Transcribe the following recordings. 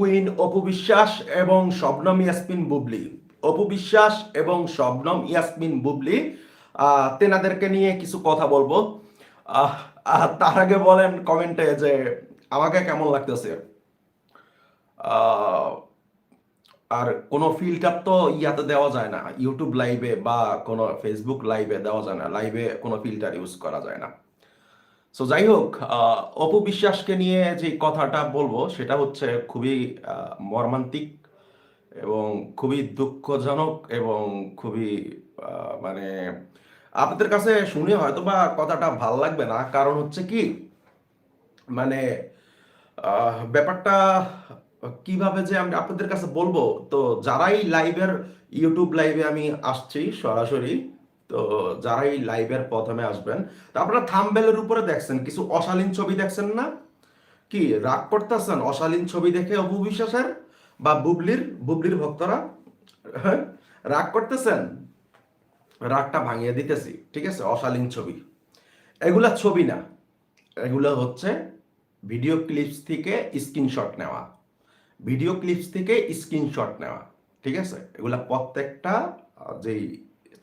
Queen, Apu Biswas এবং শবনম ইয়াসমিন বুবলি। অপু বিশ্বাস এবং শবনম ইয়াসমিন বুবলি তেনাদেরকে নিয়ে কিছু কথা বলব। তার আগে বলেন কমেন্টে যে আমাকে কেমন লাগতেছে। আর কোনো ফিল্টার তো ইয়াতে দেওয়া যায় না। ইউটিউব লাইভে বা কোনো ফেসবুক লাইভে দেওয়া যায় না। লাইভে কোনো ফিল্টার ইউজ করা যায় না। সো যাই হোক আহ, অপু বিশ্বাসকে নিয়ে যে কথাটা বলব সেটা হচ্ছে খুবই মর্মান্তিক এবং খুবই দুঃখজনক এবং খুবই মানে আপনাদের কাছে শুনে হয়তো বা কথাটা ভালো লাগবে না। কারণ হচ্ছে কি মানে ব্যাপারটা কীভাবে যে আমি আপনাদের কাছে বলব তো যারাই লাইভের ইউটিউব লাইভে আমি আসছি সরাসরি তো যারাই লাইভের প্রথমে আসবেন, তো আপনারা থামবেলের উপরে দেখছেন, কিছু অশালীন ছবি দেখছেন না? কি, রাগ করতেছেন অশালীন ছবি দেখে অপু বিশ্বাসের বা বুবলির বুবলির ভক্তরা? হ্যাঁ? রাগ করতেছেন? রাগটা ভাঙিয়ে দিতেছি, ঠিক আছে, অশালীন ছবি। এগুলা ছবি না, এগুলো হচ্ছে ভিডিও ক্লিপস থেকে স্ক্রিনশট নেওয়া। ভিডিও ক্লিপস থেকে স্ক্রিনশট নেওয়া, ঠিক আছে? এগুলা প্রত্যেকটা, যেই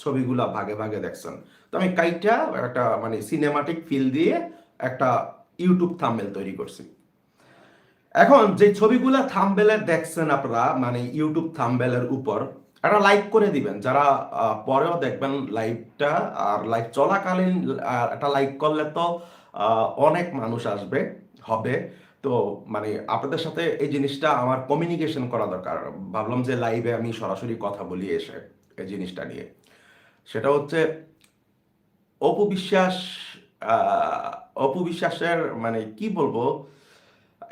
ছবিগুলা ভাগে ভাগে দেখছেন। তো আমি কাইটা একটা মানে সিনেমাটিক ফিল দিয়ে একটা ইউটিউব থাম্বেল তৈরি করছি। এখন যে ছবিগুলা থাম্বেলে দেখছেন আপনারা মানে ইউটিউব থাম্বেলের উপর, একটা লাইক করে দিবেন। যারা পরেও দেখবেন লাইভটা আর লাইভ চলাকালীন একটা লাইক করলে তো অনেক মানুষ আসবে, হবে। তো মানে আপনাদের সাথে এই জিনিসটা আমার কমিউনিকেশন করা দরকার। ভাবলাম যে লাইভে আমি সরাসরি কথা বলি এসে, এই জিনিসটা নিয়ে। সেটা হচ্ছে অপু বিশ্বাস আহ, অপু বিশ্বাসের মানে কি বলব?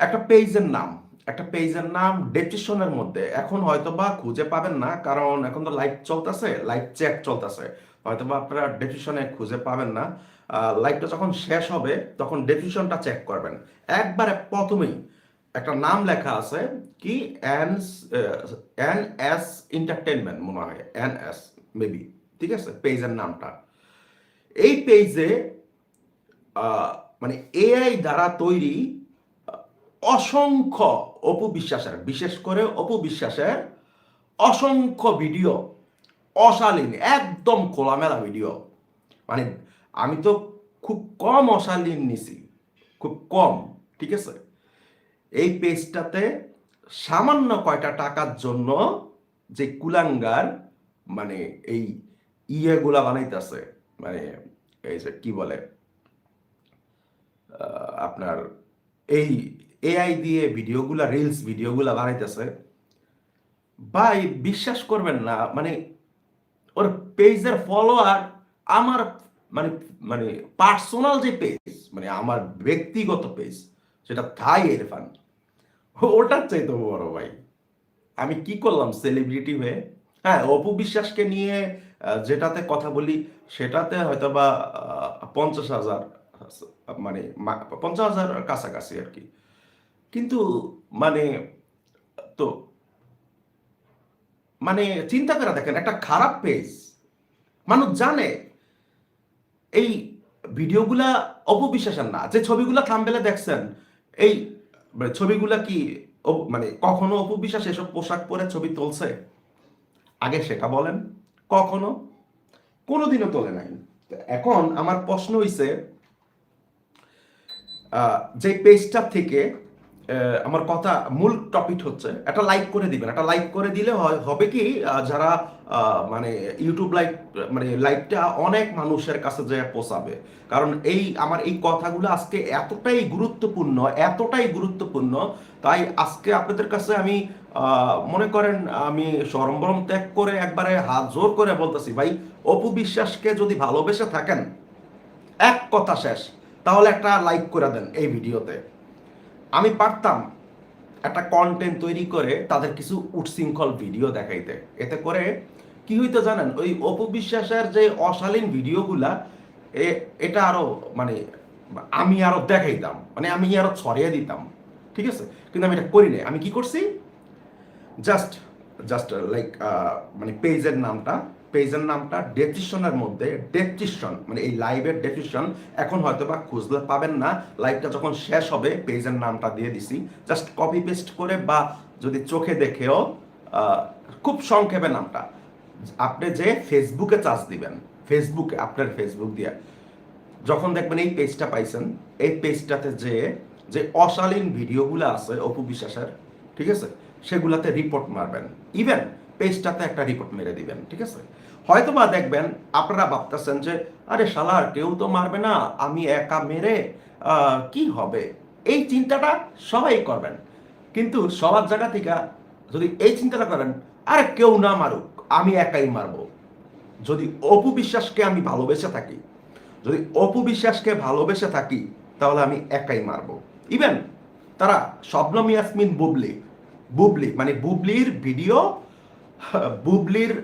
একটা পেজের নাম একটা পেজের নাম ডেসক্রিপশনের মধ্যে। এখন হয়তো বা খুঁজে পাবেন না কারণ এখন তো লাইভ চলতেছে লাইভ চেক চলতেছে। হয়তো বা আপনারা ডেসক্রিপশনে খুঁজে পাবেন না। লাইভটা যখন শেষ হবে তখন ডেসক্রিপশনটা চেক করবেন। একবারে প্রথমেই একটা নাম লেখা আছে কি? এন এন এস এন্টারটেনমেন্ট মনে হয় এন এস মেবি ঠিক আছে? পেজের নামটা। এই পেজে মানে এআই দ্বারা তৈরি অসংখ্য অপবিশ্বাসের, বিশেষ করে অপবিশ্বাসের অসংখ্য ভিডিও অশালীন, একদম খোলামেলা ভিডিও মানে আমি তো খুব কম অশালীন নিছি, খুব কম, ঠিক আছে? এই পেজটাতে সামান্য কয়টা টাকার জন্য যে কুলাঙ্গার মানে এই ইয়েগুলা বানাইতেছে মানে এই যে কি বলে আপনার এই এআই দিয়ে ভিডিওগুলা রিলস ভিডিওগুলা বানাইতেছে। ভাই, বিশ্বাস করবেন না মানে ওর পেজের ফলোয়ার আমার মানে মানে পার্সোনাল যে পেজ মানে আমার ব্যক্তিগত পেজ সেটা থাই ইরফান ওটার চাইতে বড় ভাই, আমি কি করলাম সেলিব্রিটি হয়ে হ্যাঁ অপু বিশ্বাসকে নিয়ে যেটাতে কথা বলি, সেটাতে হয়তো বা পঞ্চাশ হাজার মানে পঞ্চাশ হাজার কাছাকাছি আর কি। কিন্তু মানে তো মানে চিন্তা করে দেখেন, একটা খারাপ পেজ। মানুষ জানে, এই ভিডিওগুলা অপবিশ্বাসের না। যে ছবিগুলা থামবেলে দেখছেন, এই মানে ছবিগুলা কি মানে কখনো অপবিশ্বাস এসব পোশাক পরে ছবি তুলছে? আগে সেটা বলেন কখনো? কোনোদিনও তোলে নাই। এখন আমার প্রশ্ন হইছে যে পেজটা থেকে আমার কথা মূল টপিক হচ্ছে, একটা লাইক করে দিবেন। একটা লাইক করে দিলে হয়- হবে কি যারা মানে ইউটিউব লাইভ মানে লাইভটা অনেক মানুষের কাছে যে পৌঁছাবে। কারণ এই আমার এই কথাগুলো আজকে এতটাই গুরুত্বপূর্ণ এতটাই গুরুত্বপূর্ণ, তাই আজকে আপনাদের কাছে আমি মনে করেন আমি সরম্বরম ত্যাগ করে একবারে হাত জোর করে বলতেছি, ভাই, অপু বিশ্বাসকে যদি ভালোবেসে থাকেন, এক কথা শেষ। তাহলে একটা লাইক করে দেন এই ভিডিওতে। আমি পারতাম একটা কন্টেন্ট তৈরি করে তাদের কিছু উৎশৃঙ্খল ভিডিও দেখাইতে। এতে করে কি হইতো জানেন? ওই অপবিশ্বাসের যে অশালীন ভিডিওগুলা এটা আরও মানে আমি আরও দেখাইতাম মানে আমি আরও ছড়িয়ে দিতাম। ঠিক আছে? কিন্তু আমি এটা করি নাই। আমি কি করছি? জাস্ট জাস্ট লাইক মানে পেজের নামটা পেজের নামটা ডেসক্রিপশনের মধ্যে ডেসক্রিপশন মানে এই লাইভের ডেসক্রিপশন এখন হয়তো বা খুঁজলে পাবেন না। লাইভটা যখন শেষ হবে, পেজের নামটা দিয়ে দিছি। জাস্ট কপি পেস্ট করে বা যদি চোখে দেখেও খুব সংক্ষেপে নামটা। আপনি যে ফেসবুকে চার্জ দিবেন ফেসবুকে আপনার ফেসবুক দিয়ে, যখন দেখবেন এই পেজটা পাইছেন, এই পেজটাতে যে যে অশালীন ভিডিওগুলো আছে, অপু বিশ্বাসের, ঠিক আছে? সেগুলাতে রিপোর্ট মারবেন। ইভেন পেজটাতে একটা রিপোর্ট মেরে দিবেন, ঠিক আছে? হয়তো বা দেখবেন আপনারা ভাবতেছেন যে, আরে শালার কেউ তো মারবে না, আমি একা মেরে কি হবে? এই চিন্তাটা সবাই করবেন। কিন্তু সবার জায়গা থেকে যদি এই চিন্তাটা করেন, আরে কেউ না মারুক, আমি একাই মারবো। যদি অপু বিশ্বাসকে আমি ভালোবেসে থাকি, যদি অপু বিশ্বাসকে ভালোবেসে থাকি, তাহলে আমি একাই মারবো। ইভেন তারা শবনম ইয়াসমিন বুবলি বুবলি মানে বুবলির ভিডিও বুবলির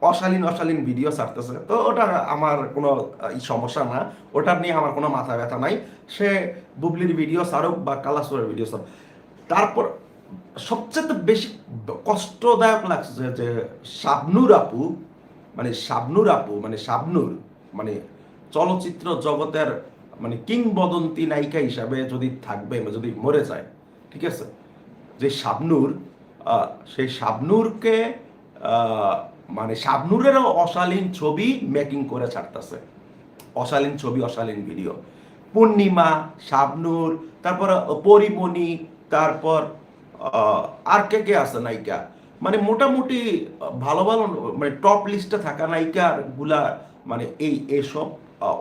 অশালীন অশালীন ভিডিও ছাড়তেছে। তো ওটা আমার কোনো সমস্যা না। ওটা নিয়ে আমার কোনো মাথা ব্যথা নাই। সে বুবলির ভিডিও ছাড়ুক বা কালাসুরের ভিডিও ছাড়ুক। তারপর সবচেয়ে বেশি কষ্টদায়ক লাগছে যে- শাবনুর আপু মানে শাবনুর আপু মানে শাবনুর মানে চলচ্চিত্র জগতের মানে কিংবদন্তি নায়িকা হিসাবে যদি থাকবে যদি মরে যায়, ঠিক আছে? যে শাবনুর সেই শাবনুরকে মানে শাবনুরেরও অশালীন ছবি মেকিং করে ছাড়তেছে। অশালীন ছবি, অশালীন ভিডিও পূর্ণিমা, শাবনুর, তারপর পরিমণি, তারপর আর কে কে আছে নায়িকা? মানে মোটামুটি ভালো ভালো মানে টপ লিস্টে থাকা নায়িকারগুলা মানে এই, এসব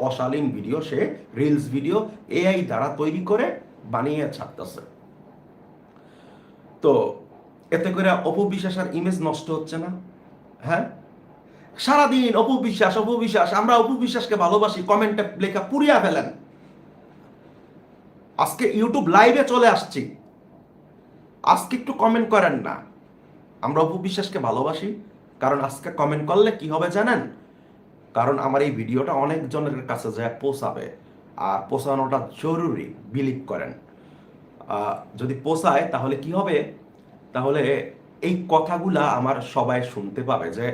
অশালীন ভিডিও সে রিলস ভিডিও এআই দ্বারা তৈরি করে বানিয়ে ছাড়তেছে। তো এতে করে অপবিশ্বাসের ইমেজ নষ্ট হচ্ছে না। হ্যাঁ? সারাদিন অপবিশ্বাস অপবিশ্বাস, আমরা অপবিশ্বাসকে ভালোবাসি কমেন্টে লেখা পুরিয়া ফেলেন। আজকে ইউটিউব লাইভে চলে আসছি। আজকে একটু কমেন্ট করেন না। আমরা অপবিশ্বাসকে ভালোবাসি, কারণ আজকে কমেন্ট করলে কি হবে জানেন? কারণ আমার এই ভিডিওটা অনেকজনের কাছে যায় পৌঁছাবে আর পৌঁছানোটা জরুরি বিলিভ করেন। যদি পোষায় তাহলে কি হবে? তাহলে এই কথাগুলা আমার সবাই শুনতে পাবে যে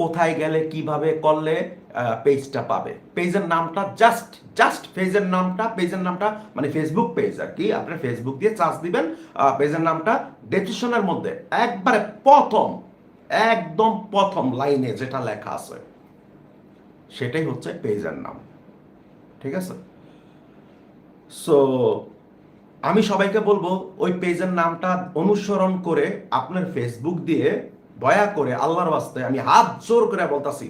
কোথায় গেলে কীভাবে করলে পেজটা পাবে। পেজের নামটা জাস্ট জাস্ট পেজের নামটা পেজের নামটা মানে ফেসবুক পেজ আর কি। আপনি ফেসবুক দিয়ে চার্জ দিবেন পেজের নামটা ডেসক্রিপশনের মধ্যে। একবারে প্রথম, একদম প্রথম লাইনে যেটা লেখা আছে, সেটাই হচ্ছে পেজের নাম। ঠিক আছে? সো আমি সবাইকে বলব, ওই পেজের নামটা অনুসরণ করে আপনার ফেসবুক দিয়ে দয়া করে আল্লাহর বাস্তে আমি হাত জোর করে বলতাছি,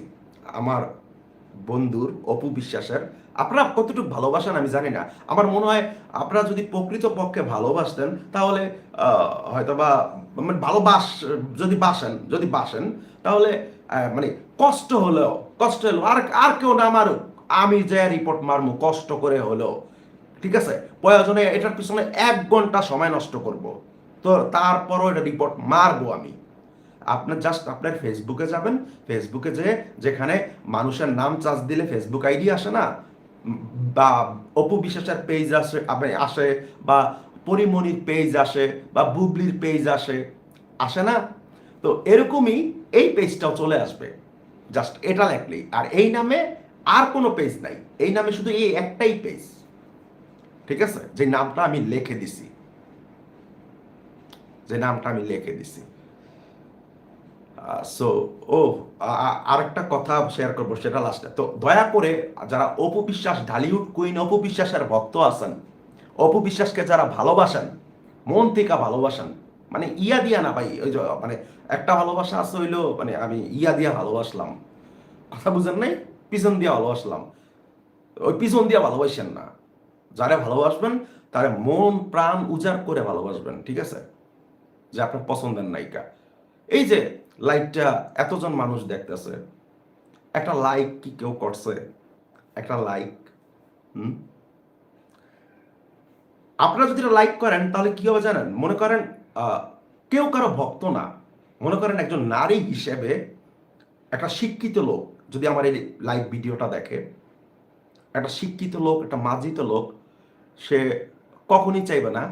আমার বন্ধুর অপু বিশ্বাসের, আপনারা কতটুকু ভালোবাসেন আমি জানি না। আমার মনে হয় আপনারা যদি প্রকৃত পক্ষে ভালোবাসতেন, তাহলে হয়তো বা মানে ভালোবাস যদি বাসেন যদি বাসেন, তাহলে মানে কষ্ট হলেও কষ্ট হলেও, আর আর কেউ না মারুক, আমি যে রিপোর্ট মারমু, কষ্ট করে হলেও। ঠিক আছে? প্রয়োজনে এটার পিছনে এক ঘণ্টা সময় নষ্ট করব। তো তারপরও এটা রিপোর্ট মারবো আমি। আপনার জাস্ট আপনার ফেসবুকে যাবেন। ফেসবুকে যে যেখানে মানুষের নাম চার্জ দিলে ফেসবুক আইডি আসে না? বা অপু বিশ্বাসের পেজ আসে আসে, বা পরিমণির পেজ আসে, বা বুবলির পেজ আসে আসে না? তো এরকমই এই পেজটাও চলে আসবে। জাস্ট এটা লেখলেই আর এই নামে আর কোনো পেজ নাই। এই নামে শুধু এই একটাই পেজ ঠিক আছে? যে নামটা আমি লিখে দিছি। যে নামটা আমি লিখে দিছি। সো ও আরেকটা কথা শেয়ার করব, সেটা লাস্টে তো দয়া করে যারা অপু বিশ্বাস ঢালিউড কুইন অপু বিশ্বাসের ভক্ত আছেন অপু বিশ্বাসকে যারা ভালোবাসেন, মন থেকে ভালোবাসেন মানে ইয়া দিয়া না ভাই, ওই যে মানে একটা ভালোবাসা আছে হইল মানে আমি ইয়া দিয়া ভালোবাসলাম। কথা বুঝেন নাই? পিছন দিয়া ভালোবাসলাম। ওই পিছন দিয়া ভালোবাসেন না। যারা ভালোবাসবেন, তারা মন, প্রাণ উজাড় করে ভালোবাসবেন, ঠিক আছে? যে আপনার পছন্দের নায়িকা। এই যে লাইকটা এতজন মানুষ দেখতেছে, একটা লাইক কি কেউ করছে? একটা লাইক আপনারা যদি লাইক করেন, তাহলে কি হবে জানেন? মনে করেন কেউ কারও ভক্ত না। মনে করেন একজন নারী হিসেবে একটা শিক্ষিত লোক যদি আমার এই লাইভ ভিডিওটা দেখে, একটা শিক্ষিত লোক, একটা মার্জিত লোক সে কখনই চাইবে না।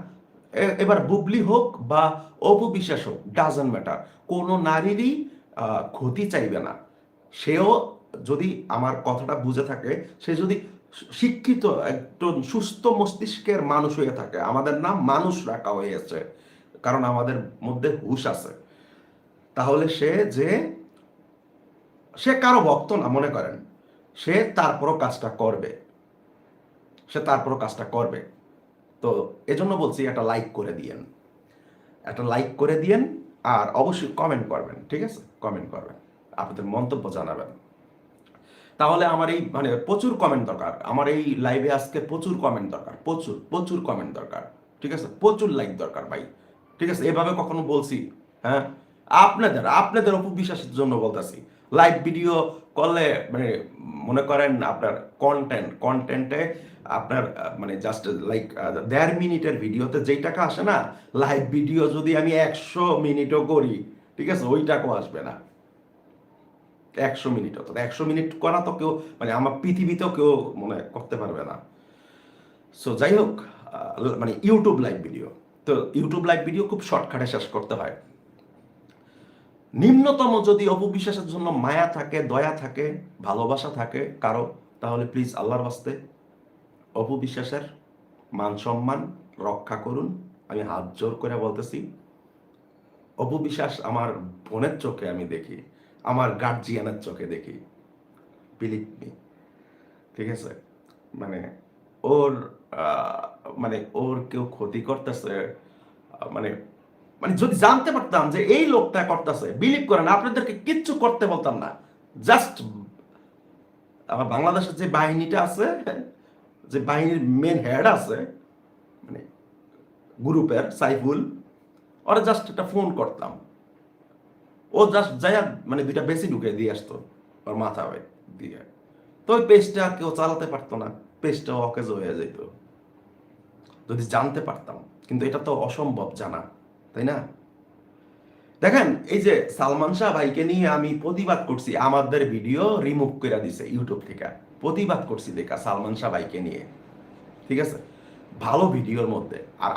এবার বুবলি হোক বা অপু বিশ্বাস হোক ডাজন্ট ম্যাটার কোনো নারীরই ক্ষতি চাইবে না। সেও যদি আমার কথাটা বুঝে থাকে, সে যদি শিক্ষিত একজন সুস্থ মস্তিষ্কের মানুষ হয়ে থাকে, আমাদের নাম মানুষ রাখা হয়েছে, কারণ আমাদের মধ্যে হুশ আছে, তাহলে সে যে, সে কারও ভক্ত না, মনে করেন, সে তারপরও কাজটা করবে। সে তারপরও কাজটা করবে। তো এজন্য বলছি একটা লাইক করে দিয়েন। একটা লাইক করে দিয়েন আর অবশ্যই কমেন্ট করবেন, ঠিক আছে? কমেন্ট করবেন, আপনাদের মন্তব্য জানাবেন। তাহলে আমার এই মানে প্রচুর কমেন্ট দরকার। আমার এই লাইভে আজকে প্রচুর কমেন্ট দরকার, প্রচুর প্রচুর কমেন্ট দরকার, ঠিক আছে? প্রচুর লাইক দরকার ভাই, ঠিক আছে? এভাবে কখনো বলছি হ্যাঁ? আপনাদের আপনাদের অপবিশ্বাসের জন্য বলতেছি। লাইভ ভিডিও করলে মানে মনে করেন আপনার কন্টেন্ট কন্টেন্টে আপনার মানে জাস্ট লাইক দেড় মিনিটের ভিডিওতে যেই টাকা আসে না লাইভ ভিডিও যদি আমি একশো মিনিটও করি, ঠিক আছে, ওই টাকাও আসবে না। একশো মিনিট অত একশো মিনিট করা তো কেউ মানে আমার পৃথিবীতেও কেউ মনে করতে পারবে না। সো যাই হোক মানে ইউটিউব লাইভ ভিডিও তো ইউটিউব লাইভ ভিডিও খুব শর্টকাটে শেষ করতে হয়। নিম্নতম যদি অপবিশ্বাসের জন্য মায়া থাকে, দয়া থাকে, ভালোবাসা থাকে কারও, তাহলে প্লিজ আল্লাহর বাস্তে অপবিশ্বাসের মান সম্মান রক্ষা করুন। আমি হাত জোর করে বলতেছি, অপবিশ্বাস আমার বোনের চোখে আমি দেখি, আমার গার্জিয়ানের চোখে দেখি। বিলিভ মি ঠিক আছে? মানে ওর মানে ওর কেউ ক্ষতি করতেছে মানে মানে যদি জানতে পারতাম যে এই লোকটা করতেছে বিলিভ করেন আপনাদেরকে কিচ্ছু করতে বলতাম না। জাস্ট আমার বাংলাদেশের যে বাহিনীটা আছে, যে বাহিনীর মেন হেড আছে মানে গ্রুপের সাইফুল, ওরা জাস্ট একটা ফোন করতাম। ও জাস্ট যাই মানে দুইটা বেশি ঢুকে দিয়ে আসতো, ওর মাথা দিয়ে। তো ওই পেজটা কেউ চালাতে পারতো না পেজটা অকেজ হয়ে যেত যদি জানতে পারতাম, কিন্তু এটা তো অসম্ভব জানা। তাই না? দেখেন, এই যে সালমান শাহ ভাইকে নিয়ে আমি প্রতিবাদ করছি, আমাদের ভিডিও রিমুভ করে দিছে ইউটিউব থেকে। প্রতিবাদ করছি দেখা সালমান শাহ ভাইকে নিয়ে। ঠিক আছে? ভালো ভিডিওর মধ্যে। আর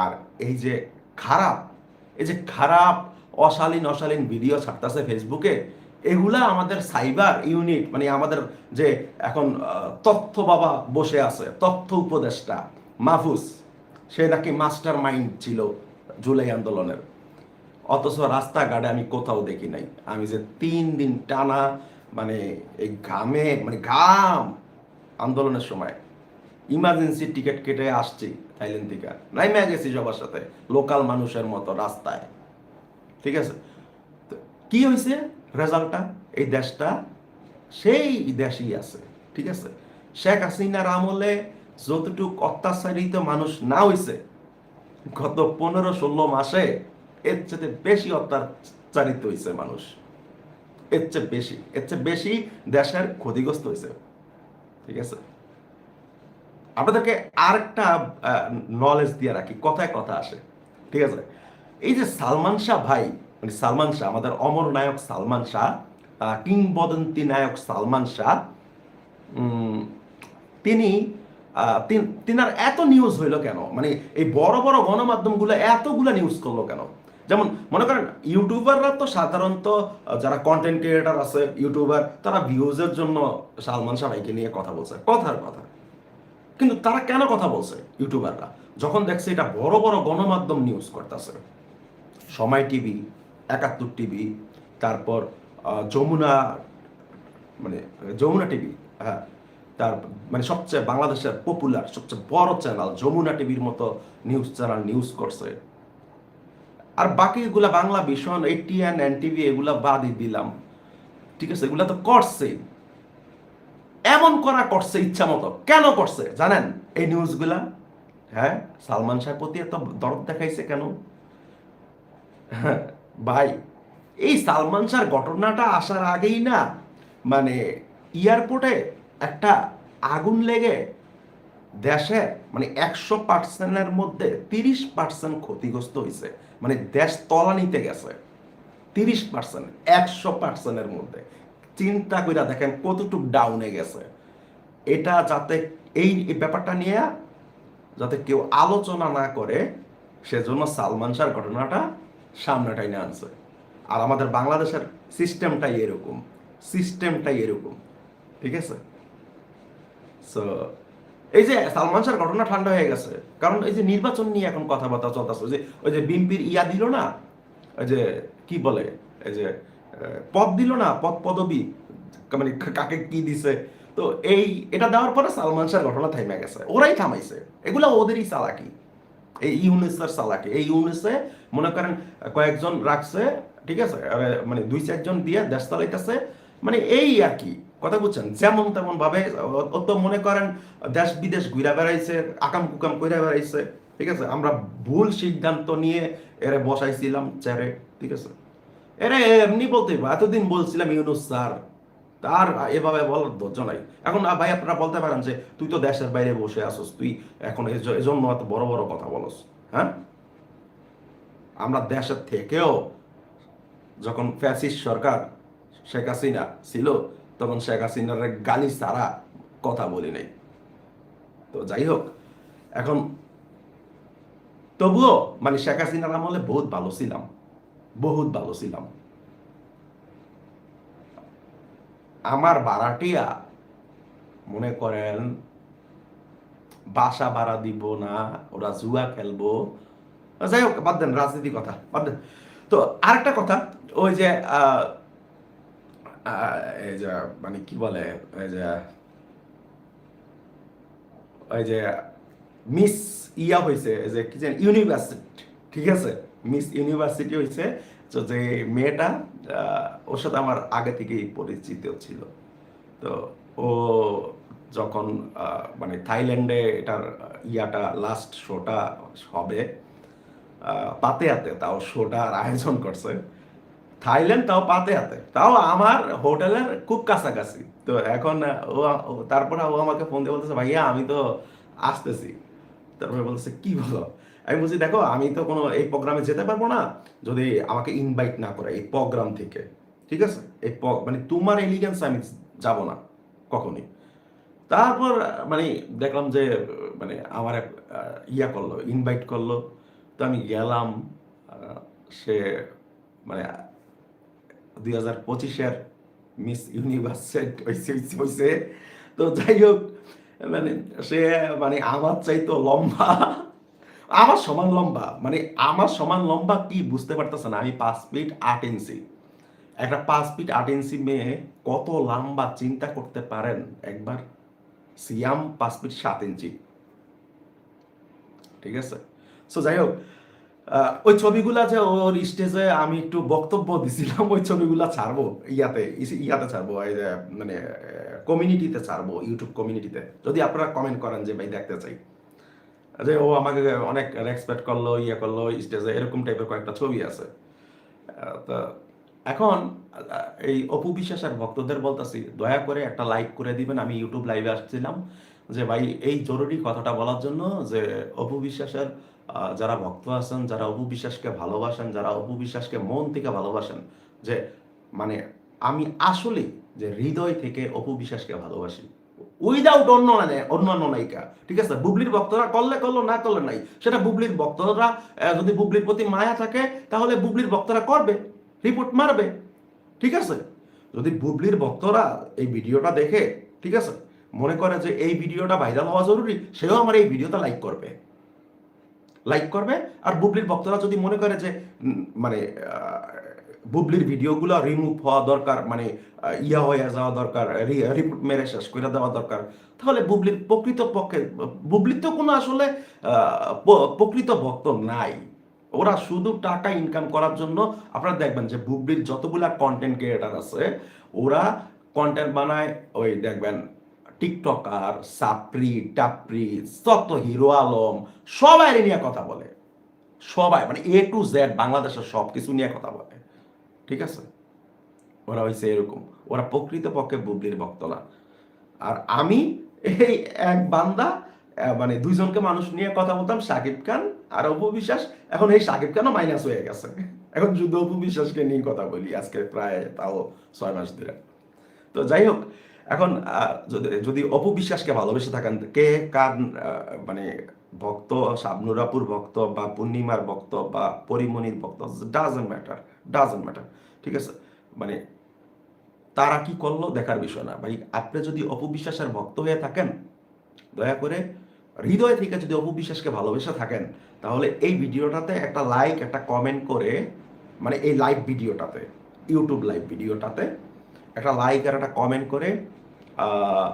আর এই যে খারাপ, এই যে খারাপ, অশালীন অশালীন ভিডিও ছাড়তেছে ফেসবুকে এগুলা আমাদের সাইবার ইউনিট মানে আমাদের যে এখন তথ্য বাবা বসে আছে, তথ্য উপদেষ্টা মাহফুজ, সে নাকি মাস্টার মাইন্ড ছিল। জুলাই আন্দোলনের। অথচ রাস্তাঘাটে আমি কোথাও দেখি নাই। আমি যে তিন দিন টানা মানে এই ঘামে মানে ঘাম আন্দোলনের সময় ইমার্জেন্সি টিকিট কেটে আসছি থাইল্যান্ড থেকে। নাইমে গেছি সবার সাথে, লোকাল মানুষের মতো রাস্তায়। ঠিক আছে? তো কি হয়েছে? রেজাল্টটা, এই দেশটা সেই দেশই আছে। ঠিক আছে? শেখ হাসিনার আমলে যতটুক অত্যাচারিত মানুষ না হয়েছে গত পনেরো ষোলো মাসে এর চেয়ে বেশি অত্যাচারিত হয়েছে মানুষ। এর চেয়ে বেশি, এর চেয়ে বেশি দেশের ক্ষতিগ্রস্ত হয়েছে ঠিক আছে? আপনাদেরকে আরেকটা নলেজ দিয়ে রাখি, কথায় কথা আসে। ঠিক আছে? এই যে সালমান শাহ ভাই মানে সালমান শাহ, আমাদের অমর নায়ক সালমান শাহ কিংবদন্তি নায়ক সালমান শাহ তিন- তিনার এত নিউজ হইল কেন? মানে এই বড় বড় গণমাধ্যমগুলো এতগুলো নিউজ করল কেন? যেমন মনে করেন ইউটিউবাররা তো সাধারণত যারা কন্টেন্ট ক্রিয়েটার আছে ইউটিউবার তারা ভিউজের জন্য সালমান শাহ ভাইকে নিয়ে কথা বলছে, কথার কথা। কিন্তু তারা কেন কথা বলছে ইউটিউবাররা যখন দেখছে এটা বড় বড় গণমাধ্যম নিউজ করতেছে। সময় টিভি, একাত্তর টিভি, তারপর যমুনা মানে যমুনা টিভি হ্যাঁ তার মানে সবচেয়ে বাংলাদেশের পপুলার সবচেয়ে বড় চ্যানেল যমুনা টিভির মতো নিউজ চ্যানেল নিউজ করছে। আর বাকিগুলা বাংলা ভীষণ এটিএন এন টিভি এগুলা বাদই দিলাম। ঠিক আছে, এগুলা তো করছেই এমন করা করছে ইচ্ছা মতো। কেন করছে? জানেন এই নিউজগুলা হ্যাঁ সালমান শাহের প্রতি এত দরদ দেখাইছে কেন? ভাই, এই সালমান শাহর ঘটনাটা আসার আগেই না মানে এয়ারপোর্টে একটা আগুন লেগে দেশে মানে একশো পার্সেন্টের মধ্যে তিরিশ পার্সেন্ট ক্ষতিগ্রস্ত হয়েছে। মানে দেশ তলানিতে গেছে। তিরিশ পার্সেন্ট, একশো পার্সেন্টের মধ্যে। চিন্তা করে দেখেন কতটুক ডাউনে গেছে। এটা যাতে এই ব্যাপারটা নিয়ে যাতে কেউ আলোচনা না করে, সেজন্য সালমান শাহর ঘটনাটা সামনে টাইনে আনছে। আর আমাদের বাংলাদেশের সিস্টেমটাই এরকম। সিস্টেমটাই এরকম। ঠিক আছে? সো এই যে সালমান শাহর ঘটনা ঠান্ডা হয়ে গেছে, কারণ এই যে নির্বাচন নিয়ে এখন কথাবার্তা চলতেছে যে, ওই যে বিএনপির ইয়া দিল না, ওই যে, কি বলে, এই যে পদ দিল না, পদ পদবি মানে কাকে কি দিছে, তো এই, এটা দেওয়ার পরে সালমান শাহর ঘটনা থাইমে গেছে, ওরাই থামাইছে, এগুলা ওদেরই চালাকি, এই ইউনিসের চালাকি, এই ইউনেসে মনে করেন কয়েকজন রাখছে, ঠিক আছে মানে দুই চারজন দিয়ে দেশ চালাইতেছে মানে এই আর কি কথা বুঝছেন? যেমন তেমন ভাবে ও- ও তো মনে করেন দেশ বিদেশ ঘুরে বেড়াইছে, আকাম কুকাম কইরা বেড়াইছে, ঠিক আছে? আমরা ভুল সিদ্ধান্ত নিয়ে এরে বসাইছিলাম চেয়ারে, ঠিক আছে? এরে এমনি বলতে। এতদিন বলছিলাম ইউনুস স্যার, তার এভাবে বলার ধৈর্য নাই। এখন ভাই আপনারা বলতে পারেন যে, তুই তো দেশের বাইরে বসে আসস তুই এখন এজন্য এত বড় বড় কথা বলস। হ্যাঁ? আমরা দেশের থেকেও যখন ফ্যাসিস্ট সরকার শেখ হাসিনা ছিল তখন শেখ হাসিনার গালি ছাড়া কথা বলি নাই। তো যাই হোক, এখন তবুও মানে শেখ হাসিনার আমলে বহুত ভালো ছিলাম, বহুত ভালো ছিলাম। আমার ভাড়াটিয়া মনে করেন, বাসা ভাড়া দিব না, ওরা জুয়া খেলব। যাই হোক, বাদ দেন রাজনীতি কথা, বাদ দেন। তো আরেকটা কথা, ওই যে মানে কি বলে ওই যে মিস ইয়া হয়েছে যে কি জানি ইউনিভার্সিটি ঠিক আছে? মিস ইউনিভার্সিটি হয়েছে তো যে মেয়েটা ওর সাথে আমার আগে থেকেই পরিচিত ছিল। তো ও যখন মানে থাইল্যান্ডে এটার ইয়াটা লাস্ট শোটা হবে আহ, পাতেয়াতে তাও শোটার আয়োজন করছে। থাইল্যান্ড তাও পাতে হাতে। তাও আমার হোটেলের খুব কাছাকাছি। তো এখন, ও তারপরে ও আমাকে ফোন দিয়ে বলতেছে, ভাইয়া, আমি তো আসতেছি। তারপরে বলতেছে, কি বলো? আমি বলছি, দেখো, আমি তো কোনো এই প্রোগ্রামে যেতে পারব না। যদি আমাকে ইনভাইট না করে এই প্রোগ্রাম থেকে, ঠিক আছে? এই মানে তোমার এলিগেন্স আমি যাব না, কখনই। তারপর মানে দেখলাম যে মানে আমার এক ইয়া করল ইনভাইট করল। তো আমি গেলাম সে মানে দুই হাজার পঁচিশের মিস ইউনিভার্সিটি হয়েছে তো যাই হোক মানে সে মানে আমার চাইতো লম্বা। আমার সমান লম্বা মানে আমার সমান লম্বা কি বুঝতে পারতেছে না, আমি পাঁচ ফিট আট ইঞ্চি। একটা পাঁচ ফিট আট ইঞ্চি মেয়ে কত লম্বা চিন্তা করতে পারেন? একবার সিয়াম পাঁচ ফিট সাত ইঞ্চি। ঠিক আছে? সো যাই হোক ওই ছবিগুলা যে ওর স্টেজে আমি একটু বক্তব্য দিছিলাম, ওই ছবিগুলা ছাড়বো, ইয়াতে ইয়াতে ছাড়বো মানে কমিউনিটিতে ছাড়বো ইউটিউব কমিউনিটিতে যদি আপনারা কমেন্ট করেন যে, ভাই, দেখতে চাই। যে, ও আমাকে অনেক রেসপেক্ট করল ইয়ে করল, স্টেজে, এরকম টাইপের কয়েকটা ছবি আছে। তো এখন এই অপু বিশ্বাসের ভক্তদের বলতেছি, দয়া করে একটা লাইক করে দিবেন। আমি ইউটিউব লাইভে আসছিলাম, যে, ভাই, এই জরুরি কথাটা বলার জন্য যে, অপু বিশ্বাসের যারা ভক্ত আছেন, যারা অপু বিশ্বাসকে ভালোবাসেন, যারা অপু বিশ্বাসকে মন থেকে ভালোবাসেন, যে মানে আমি আসলে যে হৃদয় থেকে অপু বিশ্বাসকে ভালোবাসি। উইদাউট অন্য মানে অন্যান্য নায়িকা, ঠিক আছে? বুবলির ভক্তরা করলে করল, না করলে নাই। সেটা বুবলির ভক্তরা যদি বুবলির প্রতি মায়া থাকে, তাহলে বুবলির ভক্তরা করবে রিপোর্ট মারবে, ঠিক আছে? যদি বুবলির ভক্তরা এই ভিডিওটা দেখে, ঠিক আছে? মনে করে যে এই ভিডিওটা ভাইরাল হওয়া জরুরি, সেও আমার এই ভিডিওটা লাইক করবে। লাইক করবে। আর বুবলির ভক্তরা যদি মনে করে যে মানে বুবলির ভিডিওগুলো রিমুভ হওয়া দরকার মানে ইয়া হয়ে যাওয়া দরকার রিপোর্ট মেরে শেষ করে দেওয়া দরকার, তাহলে বুবলির প্রকৃত পক্ষে বুবলির তো কোনো আসলে প্রকৃত ভক্ত নাই। ওরা শুধু টাকা ইনকাম করার জন্য, আপনারা দেখবেন যে বুবলির যতগুলা কন্টেন্ট ক্রিয়েটার আছে, ওরা কন্টেন্ট বানায়, ওই দেখবেন টিকটকার, সাপ্রি, টাপ্রি যত হিরো আলম, সবাই নিয়ে কথা বলে। সবাই মানে এ টু জেড বাংলাদেশের সব কিছু নিয়ে কথা বলে। ঠিক আছে? ওরা হয়েছে এরকম। ওরা প্রকৃত পক্ষে বুবলির ভক্ত না আর আমি এই এক বান্দা মানে দুইজনকে মানুষ নিয়ে কথা বলতাম, সাকিব খান আর অপু বিশ্বাস। এখন এই সাকিব খানও মাইনাস হয়ে গেছে। এখন শুধু অপু বিশ্বাসকে নিয়ে কথা বলি, আজকে প্রায় তাও ছয় মাস ধরে। তো যাই হোক এখন যদি যদি অপু বিশ্বাসকে ভালোবেসে থাকেন, কে কার মানে ভক্ত, শাবনুরাপুর ভক্ত বা পূর্ণিমার ভক্ত বা পরিমণির ভক্ত ডাজেন্ট ম্যাটার ডাজেন্ট ম্যাটার ঠিক আছে? মানে তারা কি করল দেখার বিষয় না। ভাই, আপনি যদি অপবিশ্বাসের ভক্ত হয়ে থাকেন, দয়া করে হৃদয় থেকে যদি অপু বিশ্বাসকে ভালোবেসে থাকেন, তাহলে এই ভিডিওটাতে একটা লাইক একটা কমেন্ট করে মানে এই লাইভ ভিডিওটাতে ইউটিউব লাইভ ভিডিওটাতে একটা লাইক আর একটা কমেন্ট করে আহ,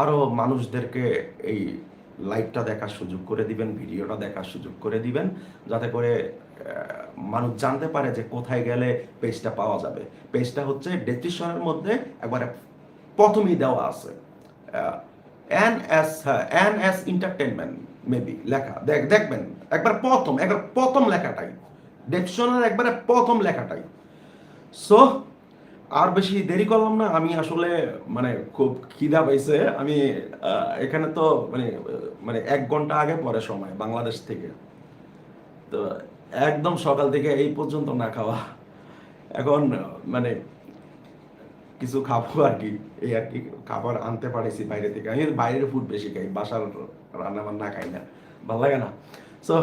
আরও মানুষদেরকে এই লাইভটা দেখার সুযোগ করে দিবেন ভিডিওটা দেখার সুযোগ করে দিবেন যাতে করে মানুষ জানতে পারে যে কোথায় গেলে পেজটা পাওয়া যাবে। পেজটা হচ্ছে ডেসক্রিপশনের মধ্যে একবারে প্রথমেই দেওয়া আছে। N S N S entertainment maybe লেখা। দেখ দেখবেন একবার প্রথম একবার প্রথম লেখাটাই। ডেসক্রিপশনের একবারে প্রথম লেখাটাই। সো আর বেশি দেরি করলাম না, আমি আসলে মানে খুব খিদা পাইছে। আমি এখানে তো মানে মানে এক ঘণ্টা আগে পরে সময়, বাংলাদেশ থেকে। তো একদম সকাল থেকে এই পর্যন্ত না খাওয়া। এখন মানে কিছু খাব আর কি, এই আর কি খাবার আনতে পারেছি বাইরে থেকে। আমি বাইরের ফুড বেশি খাই, বাসার রান্না বান্না খাই না, ভালো লাগে না। সো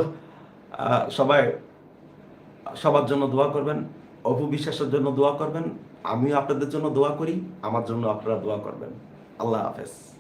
সবাই, সবার জন্য দোয়া করবেন, অপু বিশ্বাসের জন্য দোয়া করবেন। আমিও আপনাদের জন্য দোয়া করি আমার জন্য আপনারা দোয়া করবেন। আল্লাহ হাফেজ।